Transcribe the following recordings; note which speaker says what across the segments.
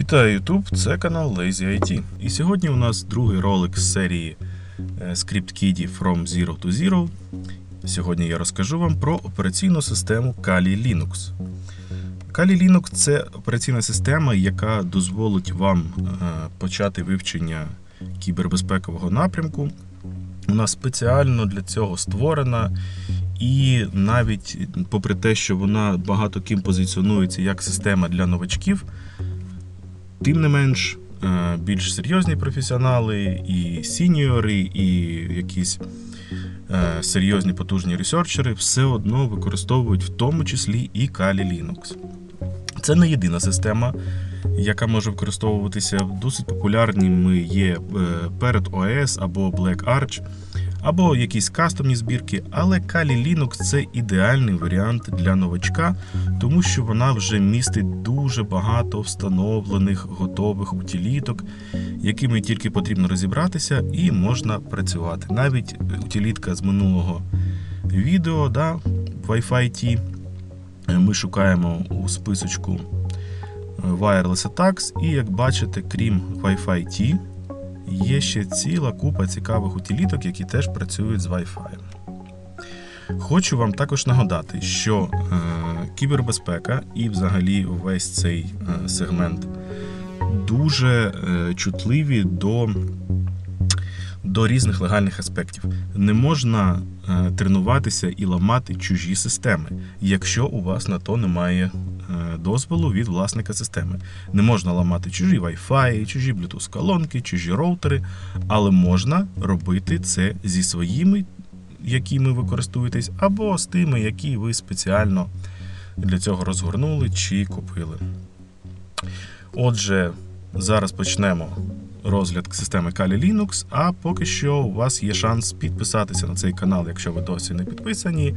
Speaker 1: Вітаю YouTube, це канал Lazy IT. І сьогодні у нас другий ролик з серії е, Script From Zero to Zero. Сьогодні я розкажу вам про операційну систему Kali Linux. Kali Linux це операційна система, яка дозволить вам е, почати вивчення кібербезпекового напрямку. Вона спеціально для цього створена. І навіть попри те, що вона багато ким позиціонується як система для новачків, Тим не менш, е, більш серйозні професіонали, і сіньори, і якісь е, серйозні потужні ресерчери все одно використовують в тому числі і Kali Linux. Це не єдина система, яка може використовуватися. Досить популярними є е, перед OS або Black Arch, або якісь кастомні збірки, але Kali Linux це ідеальний варіант для новачка, тому що вона вже містить дуже багато встановлених готових утиліток, якими тільки потрібно розібратися, і можна працювати. Навіть утилітка з минулого відео, да, Wi-Fi T, ми шукаємо у списочку Wireless Attacks, і як бачите, крім Wi-Fi T, є ще ціла купа цікавих утиліток, які теж працюють з Wi-Fi. Хочу вам також нагадати, що е, кібербезпека і взагалі весь цей е, сегмент дуже е, чутливі до, до різних легальних аспектів. Не можна е, тренуватися і ламати чужі системи, якщо у вас на то немає е, дозволу від власника системи. Не можна ламати чужі Wi-Fi, чужі Bluetooth колонки, чужі роутери, але можна робити це зі своїми якими ви користуєтесь, або з тими, які ви спеціально для цього розгорнули чи купили. Отже, зараз почнемо розгляд системи Kali Linux, а поки що у вас є шанс підписатися на цей канал, якщо ви досі не підписані,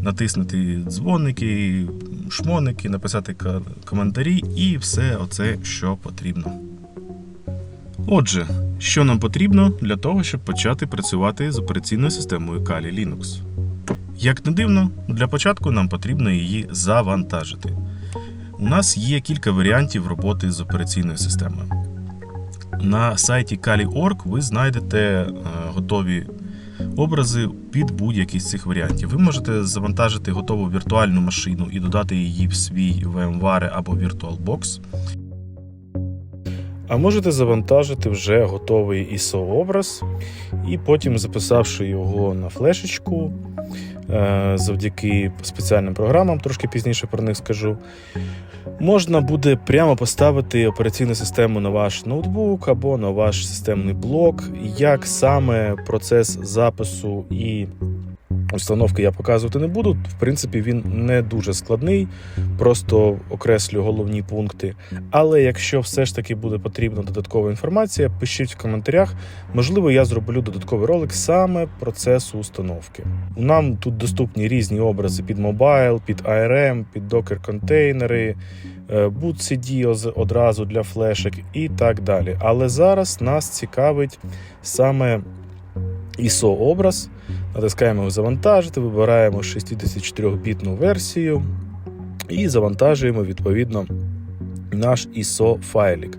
Speaker 1: натиснути дзвоники, шмоники, написати коментарі і все оце, що потрібно. Отже, що нам потрібно для того, щоб почати працювати з операційною системою Kali Linux? Як не дивно, для початку нам потрібно її завантажити. У нас є кілька варіантів роботи з операційною системою. На сайті Kali.org ви знайдете е, готові образи під будь-який з цих варіантів. Ви можете завантажити готову віртуальну машину і додати її в свій VMware або VirtualBox. А можете завантажити вже готовий ISO-образ, і потім, записавши його на флешечку, е, завдяки спеціальним програмам, трошки пізніше про них скажу, можна буде прямо поставити операційну систему на ваш ноутбук або на ваш системний блок. Як саме процес запису і установки я показувати не буду. В принципі, він не дуже складний, просто окреслю головні пункти. Але якщо все ж таки буде потрібна додаткова інформація, пишіть в коментарях. Можливо, я зроблю додатковий ролик саме процесу установки. Нам тут доступні різні образи під мобайл, під ARM, під докер контейнери, boot одразу для флешек і так далі. Але зараз нас цікавить саме ISO-образ. Натискаємо завантажити, вибираємо 64-бітну версію і завантажуємо відповідно наш ISO файлик.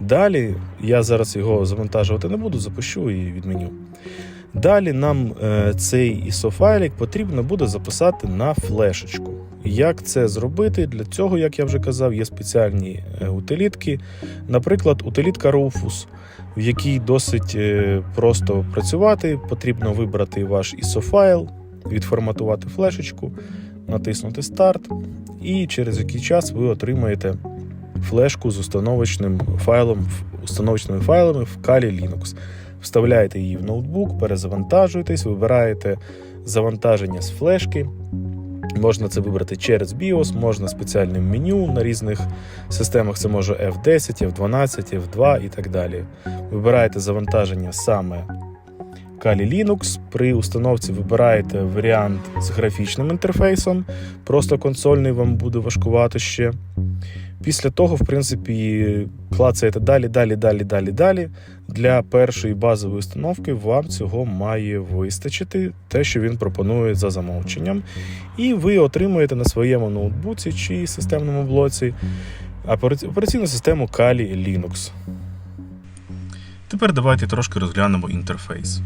Speaker 1: Далі я зараз його завантажувати не буду, запущу і відменю. Далі нам е, цей ISO файлик потрібно буде записати на флешечку. Як це зробити? Для цього, як я вже казав, є спеціальні е, утилітки. Наприклад, утилітка Rufus, в якій досить е, просто працювати. Потрібно вибрати ваш ISO файл, відформатувати флешечку, натиснути Старт, і через який час ви отримаєте флешку з установочним файлом, установочними файлами в Kali Linux. Вставляєте її в ноутбук, перезавантажуєтесь, вибираєте завантаження з флешки. Можна це вибрати через BIOS, можна спеціальним меню на різних системах. Це може F10, F12, F2 і так далі. Вибираєте завантаження саме Kali Linux. При установці вибираєте варіант з графічним інтерфейсом, просто консольний вам буде важкувати ще. Після того, в принципі, клацаєте далі, далі, далі, далі, далі. Для першої базової установки вам цього має вистачити, те, що він пропонує за замовченням. І ви отримуєте на своєму ноутбуці чи системному блоці операційну систему Kali Linux. Тепер давайте трошки розглянемо інтерфейс.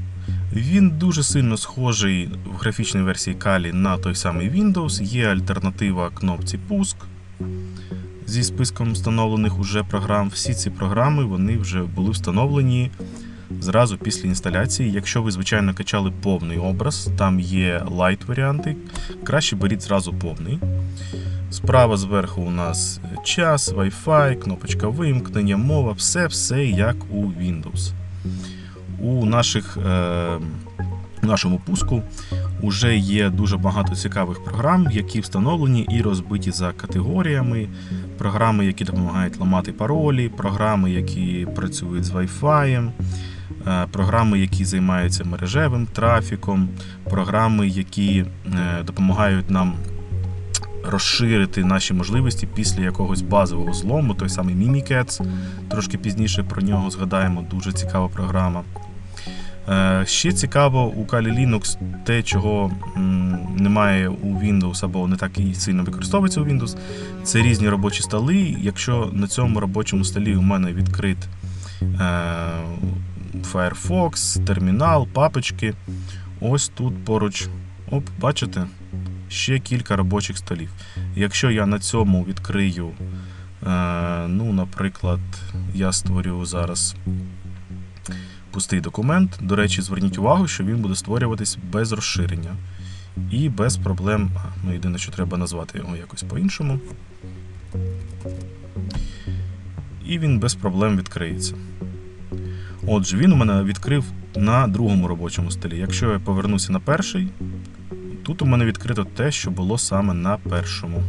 Speaker 1: Він дуже сильно схожий в графічній версії Kali на той самий Windows. Є альтернатива кнопці пуск зі списком встановлених уже програм. Всі ці програми вони вже були встановлені зразу після інсталяції. Якщо ви, звичайно, качали повний образ, там є лайт варіанти, краще беріть зразу повний. Справа зверху у нас час, Wi-Fi, кнопочка вимкнення, мова, все-все як у Windows. У наших, е, у нашому пуску вже є дуже багато цікавих програм, які встановлені і розбиті за категоріями. Програми, які допомагають ламати паролі, програми, які працюють з Wi-Fi, е, програми, які займаються мережевим трафіком, програми, які е, допомагають нам розширити наші можливості після якогось базового злому, той самий Mimikatz, трошки пізніше про нього згадаємо, дуже цікава програма. Е, Ще цікаво у Kali Linux те, чого немає у Windows або не так і сильно використовується у Windows. Це різні робочі столи. Якщо на цьому робочому столі у мене відкрит е, Firefox, термінал, папочки, ось тут поруч, оп, бачите, ще кілька робочих столів. Якщо я на цьому відкрию, е, ну, наприклад, я створю зараз пустий документ. До речі, зверніть увагу, що він буде створюватись без розширення і без проблем. Ну, єдине, що треба назвати його якось по-іншому. І він без проблем відкриється. Отже, він у мене відкрив на другому робочому столі. Якщо я повернуся на перший, тут у мене відкрито те, що було саме на першому.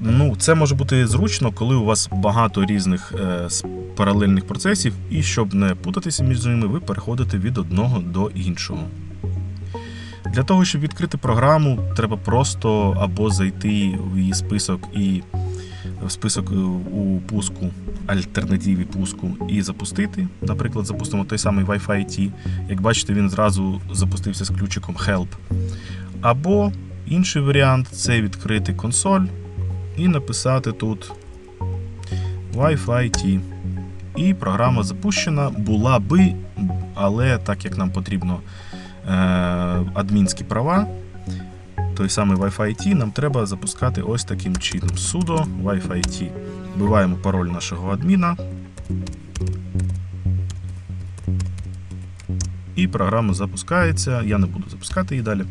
Speaker 1: Ну, це може бути зручно, коли у вас багато різних е, паралельних процесів, і щоб не путатися між ними, ви переходите від одного до іншого. Для того, щоб відкрити програму, треба просто або зайти в її список і в список е, у пуску, альтернативі пуску, і запустити. Наприклад, запустимо той самий Wi-Fi T. Як бачите, він зразу запустився з ключиком Help. Або інший варіант це відкрити консоль і написати тут Wi-Fi T. І програма запущена була би, але так як нам потрібно е, адмінські права, той самий Wi-Fi T, нам треба запускати ось таким чином. sudo Wi-Fi T. Вбиваємо пароль нашого адміна. І програма запускається. Я не буду запускати її далі.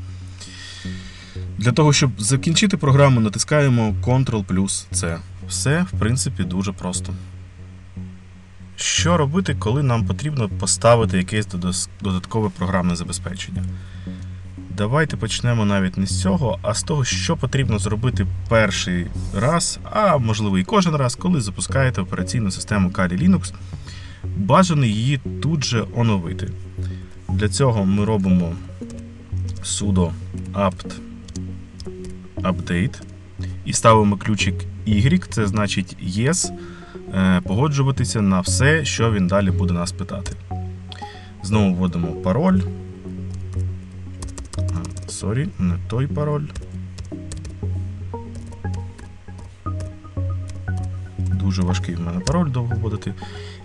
Speaker 1: Для того, щоб закінчити програму, натискаємо Ctrl плюс C. Все, в принципі, дуже просто. Що робити, коли нам потрібно поставити якесь додаткове програмне забезпечення? Давайте почнемо навіть не з цього, а з того, що потрібно зробити перший раз, а можливо і кожен раз, коли запускаєте операційну систему Kali Linux. Бажано її тут же оновити. Для цього ми робимо sudo apt update і ставимо ключик Y, це значить yes, погоджуватися на все, що він далі буде нас питати. Знову вводимо пароль. Сорі, не той пароль. Дуже важкий в мене пароль довго вводити.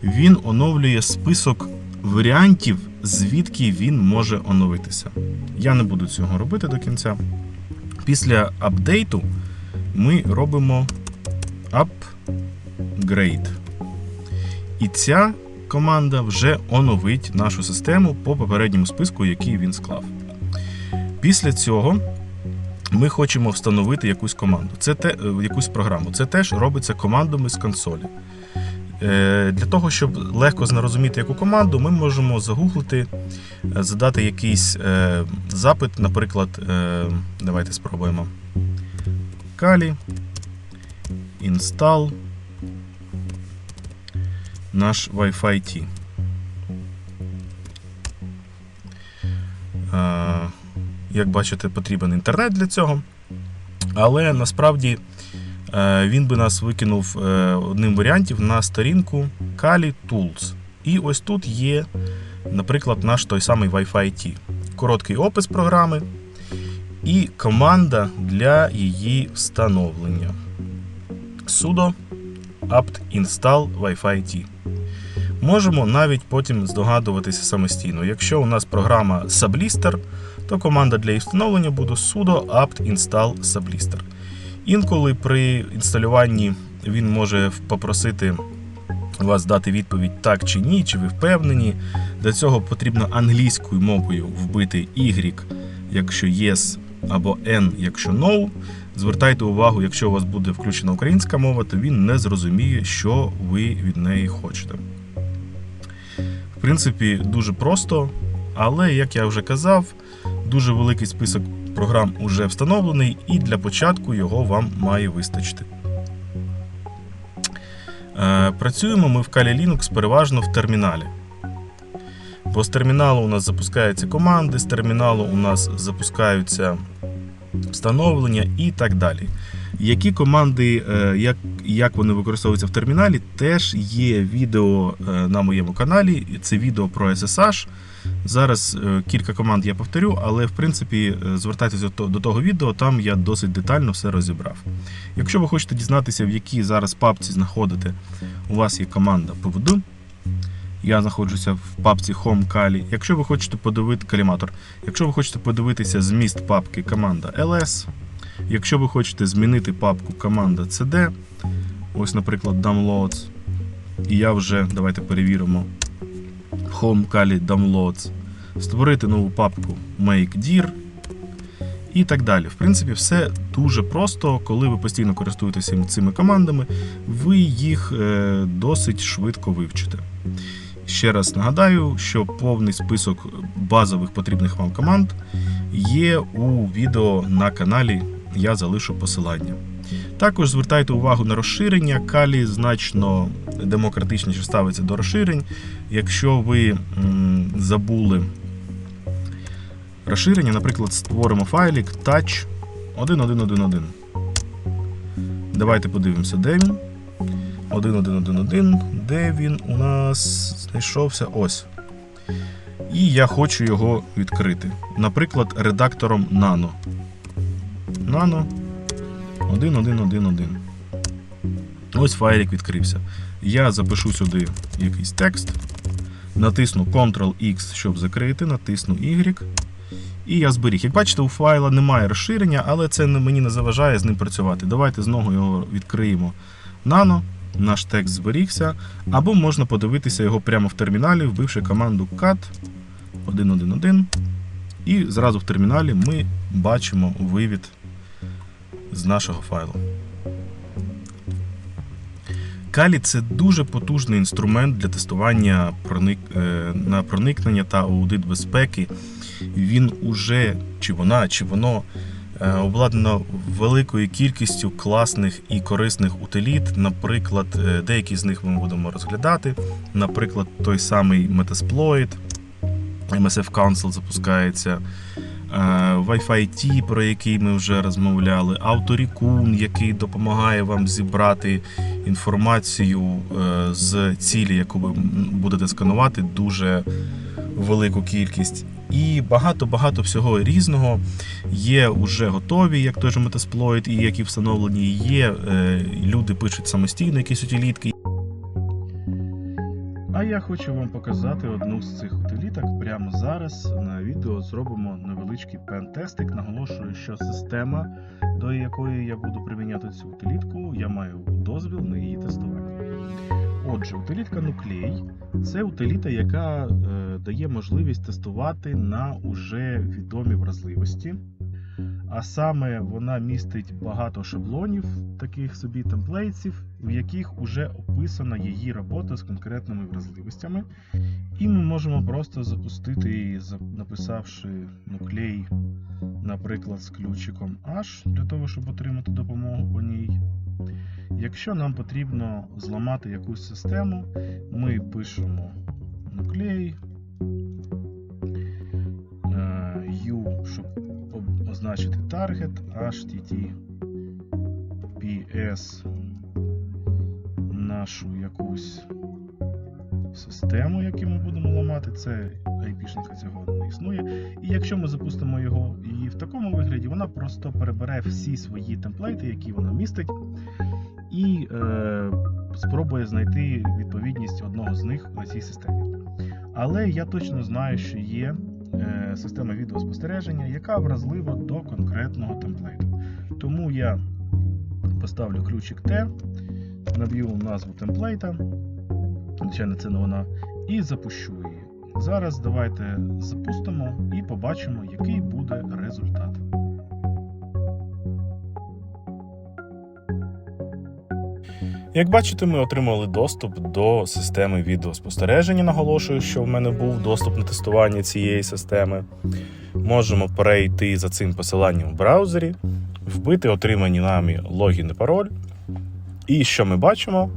Speaker 1: Він оновлює список варіантів, звідки він може оновитися. Я не буду цього робити до кінця. Після апдейту ми робимо upgrade. І ця команда вже оновить нашу систему по попередньому списку, який він склав. Після цього ми хочемо встановити якусь команду. Це те, е, якусь програму. Це теж робиться командами з консолі. Е, Для того, щоб легко зрозуміти яку команду, ми можемо загуглити, е, задати якийсь запит, наприклад, давайте спробуємо. Kali install наш Wi-Fi T. Як бачите, потрібен інтернет для цього. Але насправді е, він би нас викинув е, одним варіантів на сторінку Kali Tools. І ось тут є, наприклад, наш той самий Wi-Fi T. Короткий опис програми. і команда для її встановлення. sudo apt install Wi-Fi T. Можемо навіть потім здогадуватися самостійно. Якщо у нас програма Sublister, то команда для її встановлення буде sudo apt install Sublister. Інколи при інсталюванні він може попросити вас дати відповідь так чи ні, чи ви впевнені. Для цього потрібно англійською мовою вбити Y, якщо yes, або N, якщо no. Звертайте увагу, якщо у вас буде включена українська мова, то він не зрозуміє, що ви від неї хочете. Принципі, дуже просто, але, як я вже казав, дуже великий список програм уже встановлений, і для початку його вам має вистачити. Е, Працюємо ми в Kali Linux переважно в терміналі. Бо з терміналу у нас запускаються команди, з терміналу у нас запускаються встановлення і так далі. Які команди, е, як, як вони використовуються в терміналі, теж є відео е, на моєму каналі. Це відео про SSH. Зараз е, кілька команд я повторю, але в принципі звертайтеся до того відео, там я досить детально все розібрав. Якщо ви хочете дізнатися, в якій зараз папці знаходите, у вас є команда pvd, я знаходжуся в папці Home Kali. Якщо ви хочете подивити каліматор, якщо ви хочете подивитися зміст папки команда LS, якщо ви хочете змінити папку команда CD, ось, наприклад, Downloads, і я вже, давайте перевіримо, Home Kali Downloads, створити нову папку Make Dir і так далі. В принципі, все дуже просто, коли ви постійно користуєтеся цими командами, ви їх е, досить швидко вивчите. Ще раз нагадаю, що повний список базових потрібних вам команд є у відео на каналі. Я залишу посилання. Також звертайте увагу на розширення. Калі значно демократичніше ставиться до розширень. Якщо ви забули розширення, наприклад, створимо файлик touch 1111. Давайте подивимося, де він. 1111, де він у нас знайшовся ось. І я хочу його відкрити. Наприклад, редактором Nano. Nano 1111. Ось файлик відкрився. Я запишу сюди якийсь текст. Натисну Ctrl-X, щоб закрити, натисну Y. І я зберіг. Як бачите, у файла немає розширення, але це мені не заважає з ним працювати. Давайте знову його відкриємо Nano наш текст зберігся, або можна подивитися його прямо в терміналі, вбивши команду cat 111. І зразу в терміналі ми бачимо вивід з нашого файлу. Калі це дуже потужний інструмент для тестування проник... на проникнення та аудит безпеки. Він уже, чи вона, чи воно обладнано великою кількістю класних і корисних утиліт. Наприклад, деякі з них ми будемо розглядати. Наприклад, той самий Metasploit, MSF Council запускається. Wi-Fi T, про який ми вже розмовляли, Autoricun, який допомагає вам зібрати інформацію з цілі, яку ви будете сканувати, дуже велику кількість. І багато-багато всього різного є вже готові, як той же Metasploit, і які встановлені є. Люди пишуть самостійно якісь утилітки. А я хочу вам показати одну з цих утиліток прямо зараз. На відео зробимо невеличкий пен-тестик. Наголошую, що система, до якої я буду приміняти цю утилітку, я маю дозвіл на її тестування. Отже, утилітка Nuclei це утиліта, яка е, дає можливість тестувати на уже відомі вразливості. А саме вона містить багато шаблонів, таких собі темплейтсів, в яких вже описана її робота з конкретними вразливостями. І ми можемо просто запустити її, написавши Nuclei, наприклад, з ключиком H, для того, щоб отримати допомогу по ній. Якщо нам потрібно зламати якусь систему, ми пишемо Nuclei, U, щоб означити target, HTTPS нашу якусь систему, яку ми будемо ламати. Це айпішника цього не існує. І якщо ми запустимо його і в такому вигляді, вона просто перебере всі свої темплейти, які вона містить, і е, спробує знайти відповідність одного з них на цій системі. Але я точно знаю, що є е, система відеоспостереження, яка вразлива до конкретного темплейту. Тому я поставлю ключик T, наб'ю назву темплейта, звичайно, це не вона, і запущу її. Зараз давайте запустимо і побачимо, який буде результат. Як бачите, ми отримали доступ до системи відеоспостереження. Наголошую, що в мене був доступ на тестування цієї системи. Можемо перейти за цим посиланням в браузері, вбити отримані нами логін і пароль. І що ми бачимо?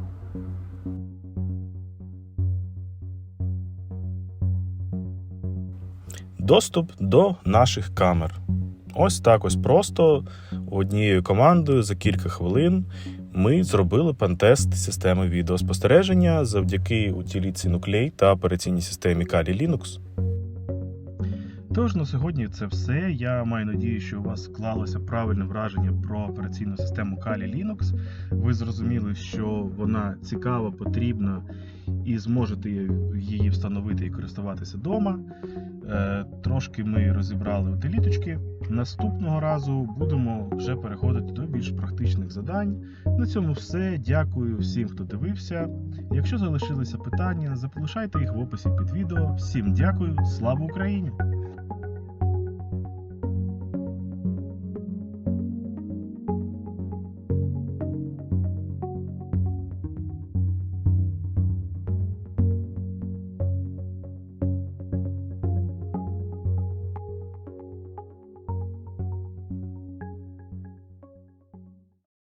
Speaker 1: Доступ до наших камер. Ось так ось просто однією командою за кілька хвилин ми зробили пентест системи відеоспостереження завдяки утиліці Nuclei та операційній системі Kali Linux. Тож на сьогодні це все. Я маю надію, що у вас склалося правильне враження про операційну систему Kali Linux. Ви зрозуміли, що вона цікава, потрібна і зможете її встановити і користуватися вдома. Е, Трошки ми розібрали утиліточки. Наступного разу будемо вже переходити до більш практичних задань. На цьому все. Дякую всім, хто дивився. Якщо залишилися питання, залишайте їх в описі під відео. Всім дякую, слава Україні!